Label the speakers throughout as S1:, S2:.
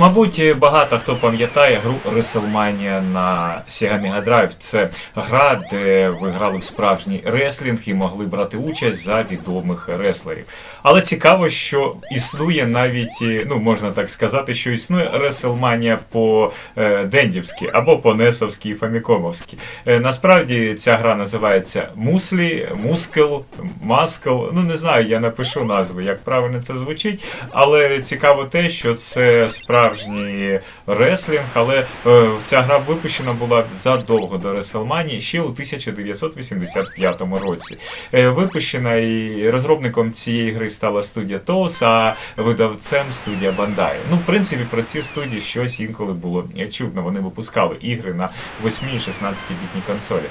S1: Мабуть, багато хто пам'ятає гру WrestleMania на Sega Mega Drive. Це гра, де ви грали в справжній реслінг і могли брати участь за відомих реслерів. Але цікаво, що існує навіть, ну можна так сказати, що існує WrestleMania по е, дендівськи або по несовськи і фамікомовськи. Е, насправді ця гра називається Муслі, Мускел, Маскл. Ну не знаю, я напишу назву, як правильно це звучить. Але цікаво те, що це справжній реслінг, але е, ця гра випущена була задовго до WrestleMania ще у 1985 році. Е, випущена і розробником цієї гри стала студія TOS, а видавцем студія Bandai. Ну, в принципі, про ці студії щось інколи було чутно. Вони випускали ігри на 8 і 16 бітній консолі.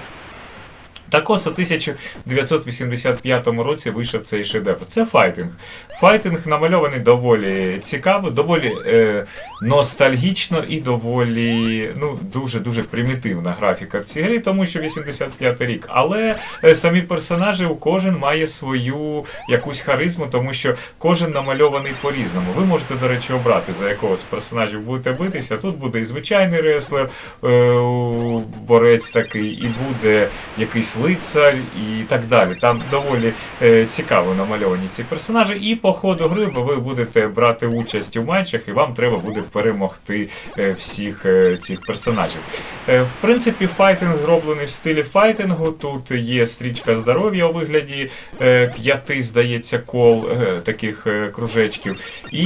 S1: Так ось у 1985 році вийшов цей шедевр. Це файтинг. Файтинг намальований доволі цікаво, доволі е, ностальгічно і доволі ну, дуже-дуже примітивна графіка в цій грі, тому що 85 рік. Але е, самі персонажі у кожен має свою якусь харизму, тому що кожен намальований по-різному. Ви можете, до речі, обрати, за якого з персонажів будете битися. Тут буде і звичайний реслер, е, борець такий, і буде якийсь лицар і так далі. Там доволі е, цікаво намальовані ці персонажі. І по ходу гри ви будете брати участь у матчах, і вам треба буде перемогти е, всіх е, цих персонажів. Е, в принципі, файтинг зроблений в стилі файтингу. Тут є стрічка здоров'я у вигляді е, п'яти, здається, кол е, таких е, кружечків. І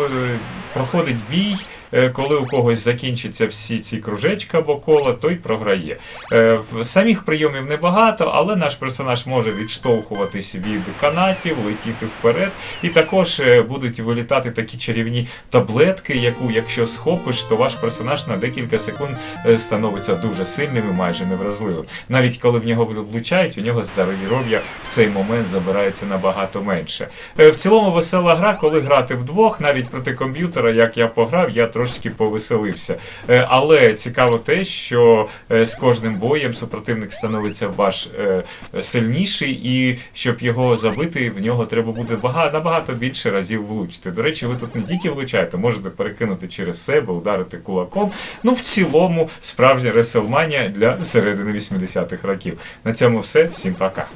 S1: е, проходить бій. Е, Коли у когось закінчаться всі ці кружечка або кола, той програє. Е, Самих прийомів небагато, але наш персонаж може відштовхуватись від канатів, летіти вперед. І також е, будуть вилітати такі чарівні таблетки, яку, якщо схопиш, то ваш персонаж на декілька секунд становиться дуже сильним і майже невразливим. Навіть коли в нього влучають, у нього здоров'я в цей момент забирається набагато менше. В цілому весела гра, коли грати вдвох, навіть проти комп'ютера, як я пограв, я трошечки повеселився. Е, Але цікаво те, що е, з кожним боєм супротивник становиться ваш е, сильніший, і щоб його забити, в нього треба буде багато, набагато більше разів влучити. До речі, ви тут не тільки влучаєте, можете перекинути через себе, ударити кулаком. Ну, в цілому, справжня реселманія для середини 80-х років. На цьому все. Всім пока.